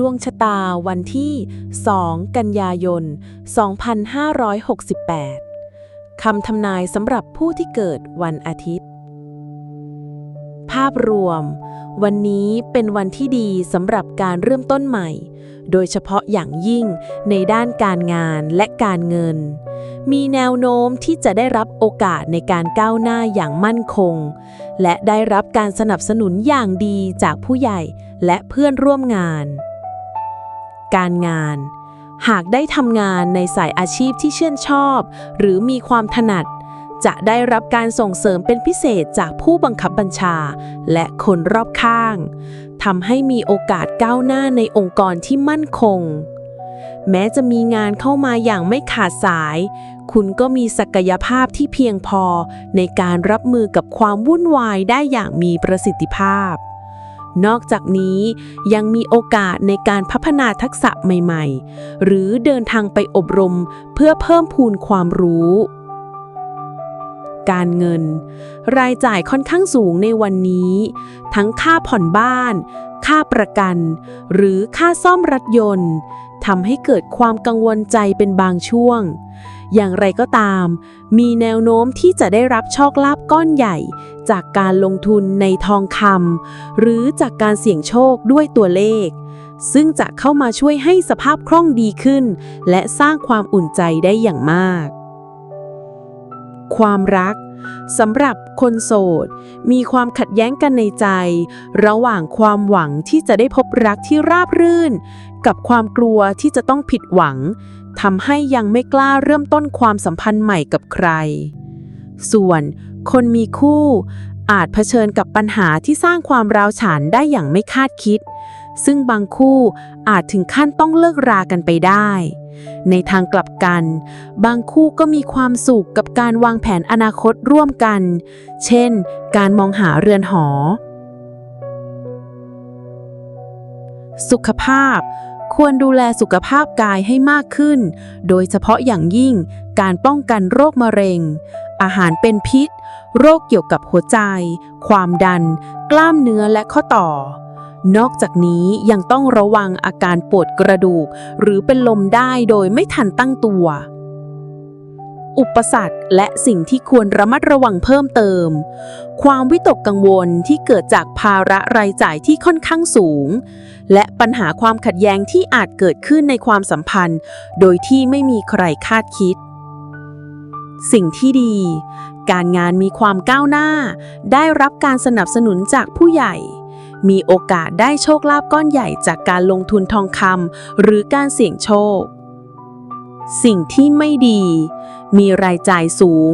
ดวงชะตาวันที่ 2 กันยายน 2568 คำทำนายสำหรับผู้ที่เกิดวันอาทิตย์ ภาพรวม วันนี้เป็นวันที่ดีสำหรับการเริ่มต้นใหม่ โดยเฉพาะอย่างยิ่งในด้านการงานและการเงิน มีแนวโน้มที่จะได้รับโอกาสในการก้าวหน้าอย่างมั่นคง และได้รับการสนับสนุนอย่างดีจากผู้ใหญ่และเพื่อนร่วมงาน การงาน หากได้ทำงานในสายอาชีพที่เชื่นชอบ หรือมีความถนัด จะได้รับการส่งเสริมเป็นพิเศษจากผู้บังคับบัญชา และคนรอบข้างทำให้มีโอกาสก้าวหน้าในองค์กรที่มั่นคง แม้จะมีงานเข้ามาอย่างไม่ขาดสาย คุณก็มีศักยภาพที่เพียงพอในการรับมือกับความวุ่นวายได้อย่างมีประสิทธิภาพ นอกจากนี้ยังมีโอกาสในการพัฒนาทักษะใหม่ๆ หรือเดินทางไปอบรมเพื่อเพิ่มพูนความรู้ การเงิน รายจ่ายค่อนข้างสูงในวันนี้ ทั้งค่าผ่อนบ้าน ค่าประกัน หรือค่าซ่อมรถยนต์ทำให้เกิดความกังวลใจเป็นบางช่วง อย่างไรก็ตาม มีแนวโน้มที่จะได้รับโชคลาภก้อนใหญ่ จากการลงทุนในทองคำหรือจากการเสี่ยงโชคด้วยตัวเลข ซึ่งจะเข้ามาช่วยให้สภาพคล่องดีขึ้น และสร้างความอุ่นใจได้อย่างมาก ความรักสำหรับคนโสด มีความขัดแย้งกันในใจ ระหว่างความหวังที่จะได้พบรักที่ราบรื่น กับความกลัวที่จะต้องผิดหวังทำให้ยังไม่กล้าเริ่มต้นความสัมพันธ์ใหม่กับใคร ส่วนคนมีคู่อาจเผชิญกับปัญหาที่สร้างความร้าวฉานได้อย่างไม่คาดคิด ซึ่งบางคู่อาจถึงขั้นต้องเลิกรากันไปได้ ในทางกลับกัน บางคู่ก็มีความสุขกับการวางแผนอนาคตร่วมกัน เช่น การมองหาเรือนหอ สุขภาพ ควรดูแลสุขภาพกายให้มากขึ้น โดยเฉพาะอย่างยิ่งการป้องกันโรคมะเร็ง อาหารเป็นพิษ โรคเกี่ยวกับหัวใจ ความดัน กล้ามเนื้อและข้อต่อ นอกจากนี้ยังต้องระวังอาการปวดกระดูก หรือเป็นลมได้โดยไม่ทันตั้งตัว อุปสรรคและสิ่งที่ควรระมัดระวังเพิ่มเติม ความวิตกกังวลที่เกิดจากภาระรายจ่ายที่ค่อนข้างสูง และปัญหาความขัดแย้งที่อาจเกิดขึ้นในความสัมพันธ์ โดยที่ไม่มีใครคาดคิดสิ่งที่ดี การงานมีความก้าวหน้า ได้รับการสนับสนุนจากผู้ใหญ่ มีโอกาสได้โชคลาภก้อนใหญ่จากการลงทุนทองคำหรือการเสี่ยงโชค สิ่งที่ไม่ดี มีรายจ่ายสูง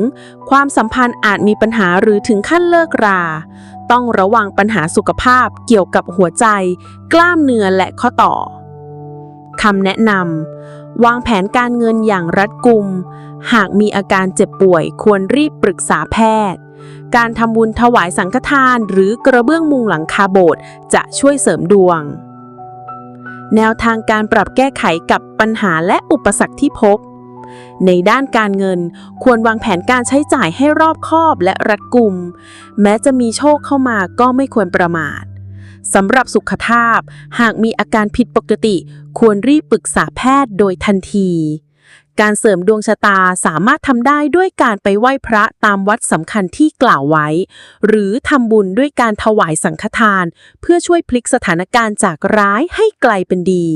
ความสัมพันธ์อาจมีปัญหาหรือถึงขั้นเลิกรา ต้องระวังปัญหาสุขภาพเกี่ยวกับหัวใจ กล้ามเนื้อและข้อต่อคำแนะนำวางแผนการเงินอย่างรัดกุม หากมีอาการเจ็บป่วยควรรีบปรึกษาแพทย์ การทำบุญถวายสังฆทานหรือกระเบื้องมุงหลังคาโบสถ์จะช่วยเสริมดวง แนวทางการปรับแก้ไขกับปัญหาและอุปสรรคที่พบ ในด้านการเงินควรวางแผนการใช้จ่ายให้รอบคอบและรัดกุม แม้จะมีโชคเข้ามาก็ไม่ควรประมาทสำหรับสุขภาพ หากมีอาการผิดปกติ ควรรีบปรึกษาแพทย์โดยทันที การเสริมดวงชะตาสามารถทำได้ด้วยการไปไหว้พระตามวัดสำคัญที่กล่าวไว้ หรือทำบุญด้วยการถวายสังฆทาน เพื่อช่วยพลิกสถานการณ์จากร้ายให้กลายเป็นดี